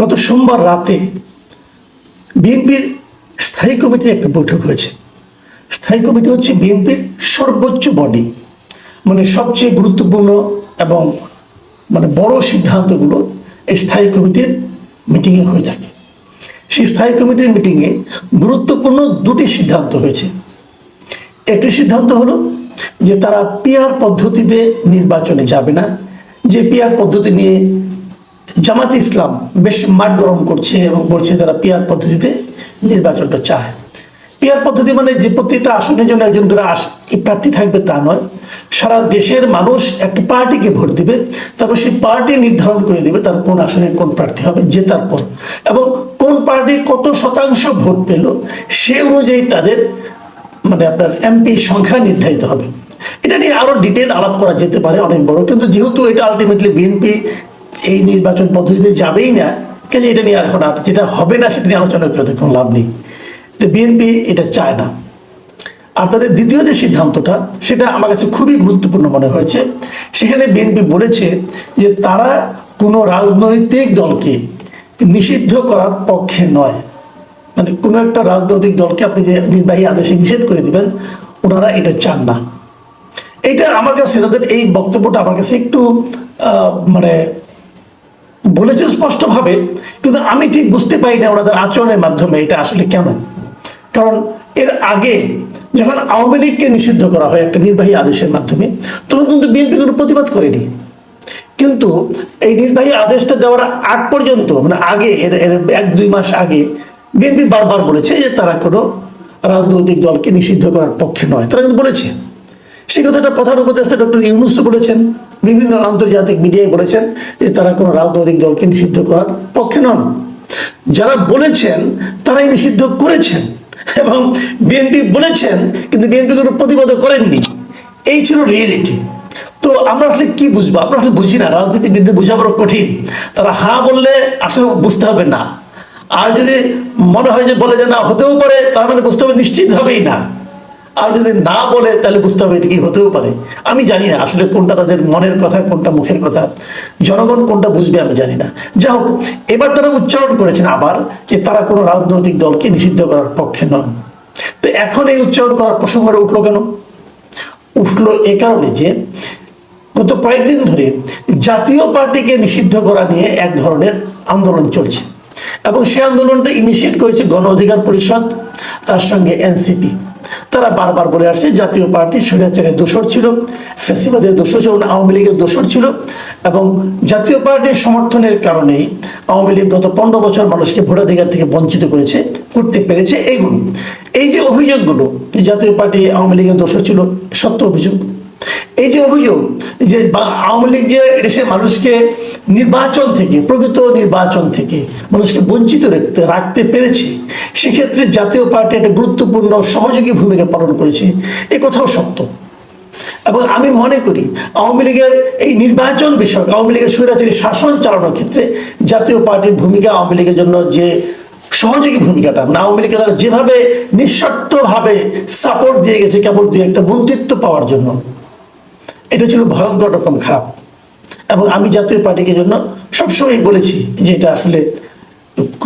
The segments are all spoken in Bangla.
গত সোমবার রাতে বিএনপির স্থায়ী কমিটির একটা বৈঠক হয়েছে। স্থায়ী কমিটি হচ্ছে বিএনপির সর্বোচ্চ বডি। মানে সবচেয়ে গুরুত্বপূর্ণ এবং মানে বড় সিদ্ধান্তগুলো এই স্থায়ী কমিটির মিটিংয়ে হয়ে থাকে। সেই স্থায়ী কমিটির মিটিংয়ে গুরুত্বপূর্ণ দুটি সিদ্ধান্ত হয়েছে। একটি সিদ্ধান্ত হলো যে তারা পিয়ার পদ্ধতিতে নির্বাচনে যাবে না। যে পিয়ার পদ্ধতি নিয়ে জামাত ইসলাম বেশ মাঠ গরম করছে এবং বলছে তারা পিয়ার পদ্ধতিতে নির্বাচনটা চায়। পিয়ার পদ্ধতি মানে যে প্রত্যেকটা আসনের জন্য একজন করে আস প্রার্থী থাকবে তা নয়। সারা দেশের মানুষ একটা পার্টিকে ভোট দিবে, তারপর সেই পার্টি নির্ধারণ করে দেবে তার কোন আসনে কোন প্রার্থী হবে জেতার পর। এবং কোন পার্টি কত শতাংশ ভোট পেল, সে অনুযায়ী তাদের মানে আপনার এমপি সংখ্যা নির্ধারিত হবে। এটা নিয়ে আরও ডিটেল আলাপ করা যেতে পারে অনেক বড়, কিন্তু যেহেতু এটা আলটিমেটলি বিএনপি এই নির্বাচন পদ্ধতিতে যাবেই না কাজে এটা নিয়ে এখন আর যেটা হবে না সেটা নিয়ে আলোচনা করে কোনো লাভ নেই। তো বিএনপি এটা চায় না। আর তাদের দ্বিতীয় যে সিদ্ধান্তটা, সেটা আমার কাছে খুবই গুরুত্বপূর্ণ মনে হয়েছে। সেখানে বিএনপি বলেছে যে তারা কোনো রাজনৈতিক দলকে নিষিদ্ধ করার পক্ষে নয়। মানে কোনো একটা রাজনৈতিক দলকে আপনি যে নির্বাহী আদেশে নিষেধ করে দেবেন, ওনারা এটা চান না। এটা আমার কাছে, তাদের এই বক্তব্যটা আমার কাছে একটু মানে বলেছে স্পষ্টভাবে, কিন্তু আমি ঠিক বুঝতে পারি না ওনাদের আচরণের মাধ্যমে এটা আসলে কেন। কারণ এর আগে যখন আওয়ামী লীগকে নিষিদ্ধ করা হয় একটা নির্বাহী আদেশের মাধ্যমে, তখন কিন্তু বিএনপি কোনো প্রতিবাদ করেনি। কিন্তু এই নির্বাহী আদেশটা দেওয়ার আগ পর্যন্ত মানে আগে, এর এর এক, দুই মাস আগে বিএনপি বারবার বলেছে যে তারা কোনো রাজনৈতিক দলকে নিষিদ্ধ করার পক্ষে নয়। তারা কিন্তু বলেছে। সেই কথাটা প্রধান উপদেষ্টা ডক্টর ইউনুসও বলেছেন। বিভিন্ন আন্তর্জাতিক মিডিয়ায় বলেছেন যে তারা কোনো রাজনৈতিক দলকে নিষিদ্ধ করার পক্ষে নন। যারা বলেছেন, তারাই নিষিদ্ধ করেছেন। এবং বিএনপি বলেছেন, কিন্তু বিএনপি কোনো প্রতিবাদও করেননি। এই ছিল রিয়েলিটি তো আমরা আসলে কি বুঝব? আমরা আসলে বুঝি না। রাজনীতিবিদদের বোঝা বড় কঠিন। তারা হা বললে আসলে বুঝতে হবে না। আর যদি মনে হয় যে বলে যে না হতেও পারে, তার মানে বুঝতে হবে নিশ্চিত হবেই না। আর যদি না বলে, তাহলে বুঝতে হবে এটা কি হতেও পারে। আমি জানি না আসলে কোনটা তাদের মনের কথা, কোনটা মুখের কথা। জনগণ কোনটা বুঝবে আমি জানি না। যাই হোক, এবার তারা উচ্চারণ করেছেন আবার যে তারা কোনো রাজনৈতিক দলকে নিষিদ্ধ করার পক্ষে নন। তো এখন এই উচ্চারণ করার প্রসঙ্গটা উঠল কেন? উঠল এ কারণে যে গত কয়েকদিন ধরে জাতীয় পার্টিকে নিষিদ্ধ করা নিয়ে এক ধরনের আন্দোলন চলছে। এবং সেই আন্দোলনটা ইনিশিয়েট করেছে গণ অধিকার পরিষদ, তার সঙ্গে এনসিপি তারা বারবার বলে আসছে, জাতীয় পার্টি স্বৈরাচারের দোষর ছিল ফেসিবাদের দোষর ছিল আওয়ামী লীগের দোষর ছিল এবং জাতীয় পার্টির সমর্থনের কারণেই আওয়ামী লীগ গত পনেরো বছর মানুষকে ভোটাধিকার থেকে বঞ্চিত করেছে, করতে পেরেছে, এইগুলো। এই যে অভিযোগগুলো জাতীয় পার্টি আওয়ামী লীগের দোষর ছিল, সত্য অভিযোগ। এই যে অভিযোগ যে আওয়ামী লীগ যে এসে মানুষকে নির্বাচন থেকে, প্রকৃত নির্বাচন থেকে মানুষকে বঞ্চিত রাখতে রাখতে পেরেছে, সেক্ষেত্রে জাতীয় পার্টি একটা গুরুত্বপূর্ণ সহযোগী ভূমিকা পালন করেছে, এ কথাও সত্য। এবং আমি মনে করি আওয়ামী লীগের এই নির্বাচন বিষয়ক, আওয়ামী লীগের স্বৈরাচারী শাসন চালানোর ক্ষেত্রে জাতীয় পার্টির ভূমিকা আওয়ামী লীগের জন্য যে সহযোগী ভূমিকাটা মানে আওয়ামী লীগকে তারা যেভাবে নিঃশর্তভাবে সাপোর্ট দিয়ে গেছে, কেবল দুই একটা মন্ত্রিত্ব পাওয়ার জন্য এটা ছিল ভয়ঙ্কর রকম খারাপ। এবং আমি জাতীয় পার্টিকে জন্য সবসময় বলেছি যে এটা আসলে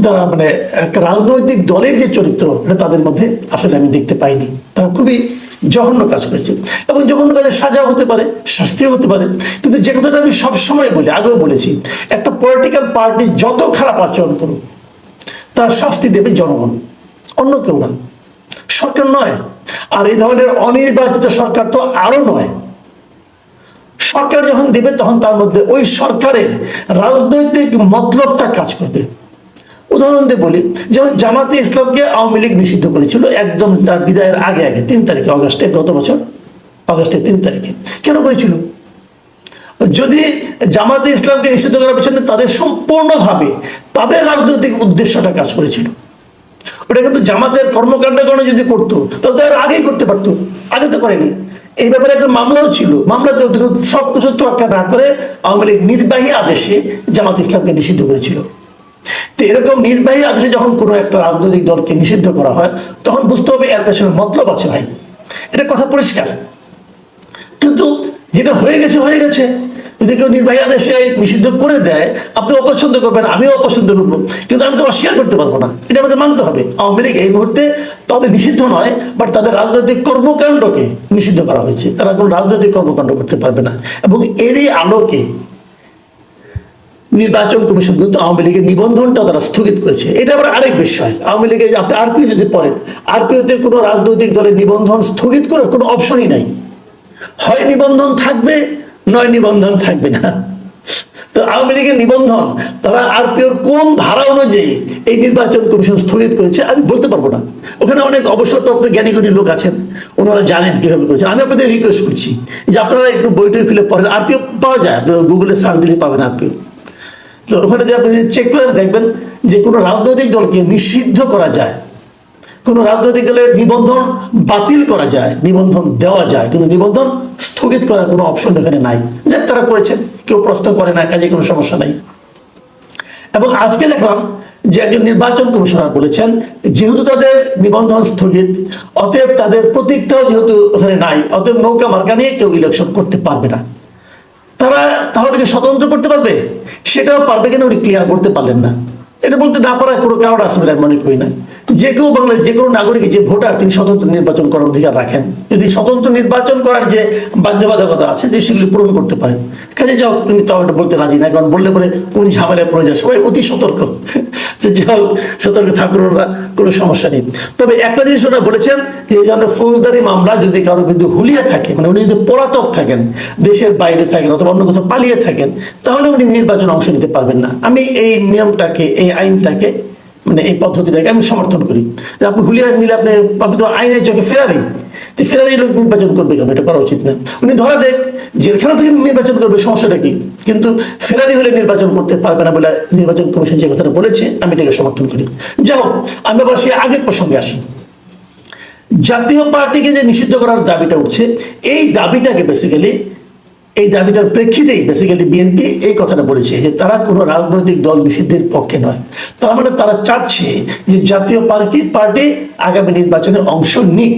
তারা মানে একটা রাজনৈতিক দলের যে চরিত্র, এটা তাদের মধ্যে আসলে আমি দেখতে পাইনি। তারা খুবই জঘন্য কাজ করেছে। এবং জঘন্য কাজের সাজা হতে পারে, শাস্তিও হতে পারে, কিন্তু যে কথাটা আমি সবসময় বলি, আগেও বলেছি, একটা পলিটিক্যাল পার্টি যত খারাপ আচরণ করুক, তার শাস্তি দেবে জনগণ, অন্য কেউ না। সরকার নয়। আর এই ধরনের অনির্বাচিত সরকার তো আরও নয়। সরকার যখন দেবে, তখন তার মধ্যে ওই সরকারের রাজনৈতিক মতলবটা কাজ করবে। উদাহরণ দিয়ে বলি, যেমন জামাতে ইসলামকে আওয়ামী লীগ নিষিদ্ধ করেছিল একদম তার বিদায়ের আগে আগে, তিন তারিখে, অগস্টে, গত বছর অগস্টের তিন তারিখে। কেন করেছিল? যদি জামাতে ইসলামকে নিষিদ্ধ করার পেছনে তাদের সম্পূর্ণভাবে তাদের রাজনৈতিক উদ্দেশ্যটা কাজ করেছিল। ওটা কিন্তু জামাতের কর্মকাণ্ডের কারণে যদি করতো, তাহলে তো আর আগেই করতে পারতো, আগে তো করেনি। এই ব্যাপারে একটা মামলাও ছিল। মামলা সবকিছু সব কিছু তোয়াক্কা না করে আওয়ামী লীগ নির্বাহী আদেশে জামাত ইসলামকে নিষিদ্ধ করেছিল। তো এরকম নির্বাহী আদেশে যখন কোনো একটা রাজনৈতিক দলকে নিষিদ্ধ করা হয়, তখন বুঝতে হবে এর পেছনে মতলব আছে ভাই। এটা কথা পরিষ্কার। কিন্তু যেটা হয়ে গেছে হয়ে গেছে। যদি কেউ নির্বাহী আদেশে নিষিদ্ধ করে দেয়, আপনি অপছন্দ করবেন, আমিও অপছন্দ করব। কিন্তু আমি তো অস্বীকার করতে পারব না। এটা আমাদের মানতে হবে। আওয়ামী লীগ এই মুহূর্তে তাদের নিষিদ্ধ নয় বাট তাদের রাজনৈতিক কর্মকাণ্ডকে নিষিদ্ধ করা হয়েছে। তারা কোনো রাজনৈতিক কর্মকাণ্ড করতে পারবে না। এবং এরই আলোকে নির্বাচন কমিশন কিন্তু আওয়ামী লীগের নিবন্ধনটাও তারা স্থগিত করেছে। এটা আবার আরেক বিষয়। আওয়ামী লীগে আপনি আরপিও যদি পড়েন, আরপিওতে কোনো রাজনৈতিক দলের নিবন্ধন স্থগিত করার কোনো অপশনই নাই। হয় নিবন্ধন থাকবে নয় নিবন্ধন থাকবে না। তো আওয়ামী লীগের নিবন্ধন, তারা আরপিওর কোন ধারা অনুযায়ী এই নির্বাচন কমিশন স্থগিত করেছে আমি বলতে পারব না। ওখানে অনেক অবসরপ্রাপ্ত জ্ঞানীগুণী লোক আছেন, ওনারা জানেন কীভাবে করেছে। আমি আপনাদের রিকোয়েস্ট করছি যে আপনারা একটু বইটা খুলে পড়েন। আরপিও পাওয়া যায় গুগলে সার্চ দিলে পাবেন আরপিও। তো ওখানে যে আপনি চেক করেন, দেখবেন যে কোনো রাজনৈতিক দলকে নিষিদ্ধ করা যায়। কোনো রাজনৈতিক দলের নিবন্ধন বাতিল করা যায়, নিবন্ধন দেওয়া যায়, কিন্তু নিবন্ধন স্থগিত করার কোনো অপশন এখানে নাই। যাক, তারা করেছেন। কেউ প্রশ্ন করে না, কাজে কোনো সমস্যা নাই। এবং আজকে দেখলাম যে একজন নির্বাচন কমিশনার বলেছেন, যেহেতু তাদের নিবন্ধন স্থগিত, অতএব তাদের প্রতীকটাও যেহেতু ওখানে নাই, অতএব নৌকা মার্কা নিয়ে কেউ ইলেকশন করতে পারবে না। তারা তাহলে কি স্বতন্ত্র করতে পারবে? সেটাও পারবে কিনা উনি ক্লিয়ার বলতে পারলেন না। এটা বলতে না পারা কোনো কারণ আসবে আমি মনে করি না। যে কেউ বাংলাদেশ যে কোনো নাগরিক যে ভোটার, তিনি স্বতন্ত্র নির্বাচন করার অধিকার রাখেন। যদি স্বতন্ত্র নির্বাচন করার যে বাধ্যবাধকতা আছে, যে সেগুলি পূরণ করতে পারেন। কাজে যাও তিনি তাও এটা বলতে রাজি না, কারণ বললে পরে কোন ঝামেলায় পড়ে যায় সবাই অতি সতর্ক। যে যাও সতর্ক থাকুন ওরা, কোনো সমস্যা নেই। তবে একটা জিনিস ওরা বলেছেন যে, এই ধরনের ফৌজদারি মামলা যদি কারও বিরুদ্ধে হুলিয়ে থাকে মানে উনি যদি পলাতক থাকেন, দেশের বাইরে থাকেন অথবা অন্য কোথাও পালিয়ে থাকেন, তাহলে উনি নির্বাচনে অংশ নিতে পারবেন না। আমি এই নিয়মটাকে, এই আইনটাকে মানে এই পদ্ধতিটাকে আমি সমর্থন করি। যে আপনি হুলিয়া নিলে আপনি আপনি তো আইনের চোখে ফেরারি তো ফেরারি লোক নির্বাচন করবে কেন? এটা করা উচিত না। উনি ধরা দেখ, জেলখানা থেকে নির্বাচন করবে, সমস্যাটা কি? কিন্তু ফেরারি হলে নির্বাচন করতে পারবে না বলে নির্বাচন কমিশন যে কথাটা বলেছে, আমি এটাকে সমর্থন করি। যাই হোক, আমি আবার সে আগের প্রসঙ্গে আসি। জাতীয় পার্টিকে যে নিষিদ্ধ করার দাবিটা উঠছে, এই দাবিটাকে বেসিক্যালি এই দাবিটার প্রেক্ষিতেই বেসিক্যালি বিএনপি এই কথাটা বলেছে যে তারা কোনো রাজনৈতিক দল নিষিদ্ধের পক্ষে নয়। তার মানে তারা চাচ্ছে যে জাতীয় পার্টি পার্টি আগামী নির্বাচনে অংশ নিক।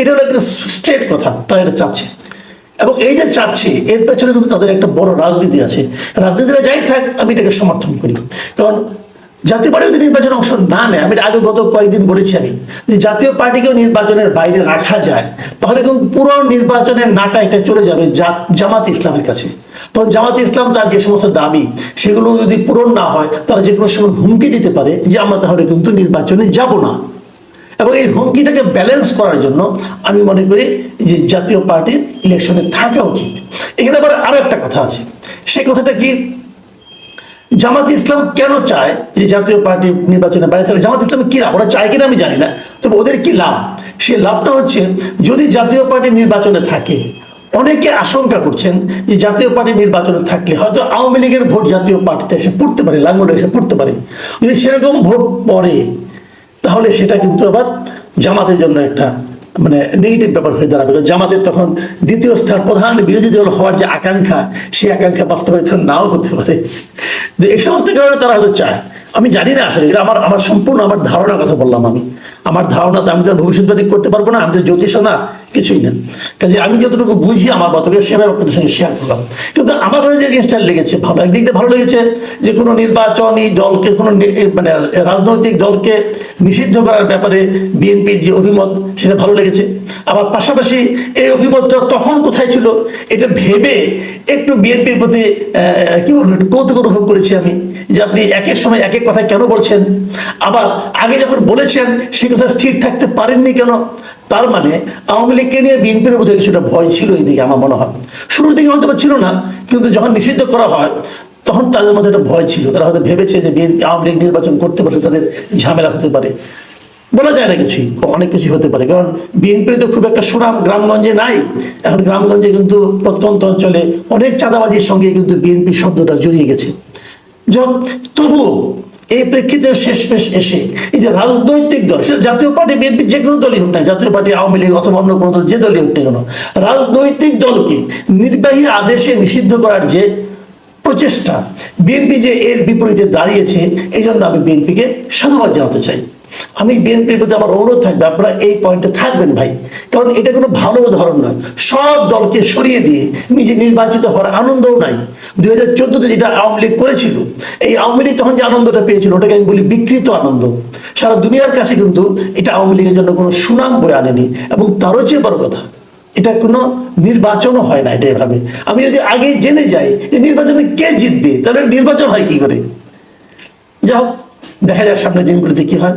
এটা হলো একটা স্ট্রেট কথা, তারা এটা চাচ্ছে। এবং এই যে চাচ্ছে, এর পেছনে কিন্তু তাদের একটা বড় রাজনীতি আছে। রাজনীতিরা যাই থাক, আমি এটাকে সমর্থন করি। কারণ জাতীয় পার্টি যদি নির্বাচনে অংশ না নেয়, আমি আগে গত কয়েকদিন বলেছি আমি যে জাতীয় পার্টিকেও নির্বাচনের বাইরে রাখা যায়, তাহলে কিন্তু পুরো নির্বাচনের নাটা এটা চলে যাবে জামাত ইসলামের কাছে। তখন জামাত ইসলাম তার যে সমস্ত দাবি, সেগুলো যদি পূরণ না হয়, তারা যে কোনো সময় হুমকি দিতে পারে যে, আমরা তাহলে কিন্তু নির্বাচনে যাব না। এবং এই হুমকিটাকে ব্যালেন্স করার জন্য আমি মনে করি যে, জাতীয় পার্টির ইলেকশনে থাকা উচিত। এখানে আবার আরও একটা কথা আছে। সেই কথাটা কি? জামাত ইসলাম কেন চায়? যে জাতীয় পার্টি নির্বাচনে বাইরে থাকে জামাত ইসলাম কি লাভ? ওরা চায় কিনা আমি জানি না। তবে ওদের কি লাভ? সে লাভটা হচ্ছে, যদি জাতীয় পার্টি নির্বাচনে থাকে, অনেকে আশঙ্কা করছেন যে জাতীয় পার্টি নির্বাচনে থাকলে হয়তো আওয়ামী লীগের ভোট জাতীয় পার্টিতে এসে পড়তে পারে, লাঙ্গলে এসে পড়তে পারে। যদি সেরকম ভোট পড়ে, তাহলে সেটা কিন্তু আবার জামাতের জন্য একটা মানে নেগেটিভ ব্যাপার হয়ে দাঁড়াবে। জামাতের তখন দ্বিতীয় স্থান, প্রধান বিরোধী দল হওয়ার যে আকাঙ্ক্ষা, সেই আকাঙ্ক্ষা বাস্তবায়িত নাও হতে পারে। তো এই সমস্ত কারণে তারা হয়তো চায়। আমি জানি না আসলে, এটা আমার আমার সম্পূর্ণ আমার ধারণার কথা বললাম আমি। আমার ধারণা তো আমি তো ভবিষ্যৎবাদী করতে পারব না, আমি তো জ্যোতিষ না। কিছুই না। কাজে আমি যতটুকু বুঝি আমার মতকে সেভাবে আপনাদের সঙ্গে শেয়ার করলাম। কিন্তু আমার কাছে যে জিনিসটা লেগেছে ভালো, একদিক দিয়ে ভালো লেগেছে যে কোনো নির্বাচনী দলকে, কোনো মানে রাজনৈতিক দলকে নিষিদ্ধ করার ব্যাপারে বিএনপির যে অভিমত, সেটা ভালো লেগেছে। আবার পাশাপাশি এই অভিমতটা তখন কোথায় ছিল, এটা ভেবে একটু বিএনপির প্রতি কি বলব, একটু কৌতুক অনুভব করেছি আমি, যে আপনি এক এক সময় এক এক কথা কেন বলছেন? আবার আগে যখন বলেছেন, সে কথা স্থির থাকতে পারেননি কেন? তার মানে আওয়ামী লীগকে নিয়ে বিএনপির মধ্যে কিছুটা ভয় ছিল এইদিকে আমার মনে হয়। শুরুর দিকে হয়তো ছিল না, কিন্তু যখন নিষিদ্ধ করা হয়, তখন তাদের মধ্যে একটা ভয় ছিল। তারা হয়তো ভেবেছে যে বিএনপি, আওয়ামী লীগ নির্বাচন করতে পারলে তাদের ঝামেলা হতে পারে। বলা যায় না কিছুই, অনেক কিছু হতে পারে। কারণ বিএনপি তো খুব একটা সুনাম গ্রামগঞ্জে নাই। এখন গ্রামগঞ্জে কিন্তু প্রত্যন্ত অঞ্চলে অনেক চাঁদাবাজির সঙ্গে কিন্তু বিএনপি শব্দটা জড়িয়ে গেছে। তবুও এই প্রেক্ষিতে শেষমেশ এসে এই যে রাজনৈতিক দল, সেটা জাতীয় পার্টি, বিএনপি, যে কোনো দলই হোক না, জাতীয় পার্টি, আওয়ামী লীগ অথবা অন্য কোনো দল, যে দলই হোক না কেন, রাজনৈতিক দলকে নির্বাহী আদেশে নিষিদ্ধ করার যে প্রচেষ্টা, বিএনপি যে এর বিপরীতে দাঁড়িয়েছে, এই জন্য আমি বিএনপিকে সাধুবাদ জানাতে চাই। আমি বিএনপির প্রতি আমার অনুরোধ থাকবে, আপনারা এই পয়েন্টে থাকবেন ভাই। কারণ এটা কোনো ভালো উদাহরণ নয়। সব দলকে সরিয়ে দিয়ে নিজে নির্বাচিত হওয়ার আনন্দও নাই। দুই হাজার চোদ্দোতে যেটা আওয়ামী লীগ করেছিল, এই আওয়ামী লীগ তখন যে আনন্দটা পেয়েছিল, ওটাকে আমি বলি বিকৃত আনন্দ। সারা দুনিয়ার কাছে কিন্তু এটা আওয়ামী লীগের জন্য কোনো সুনাম বয়ে আনেনি এবং তারও চেয়ে বড় কথা, এটা কোনো নির্বাচনও হয় না এটা এভাবে। আমি যদি আগেই জেনে যাই যে নির্বাচনে কে জিতবে, তাহলে নির্বাচন হয় কি করে? যাই হোক, দেখা যাক সামনের দিনগুলিতে কি হয়।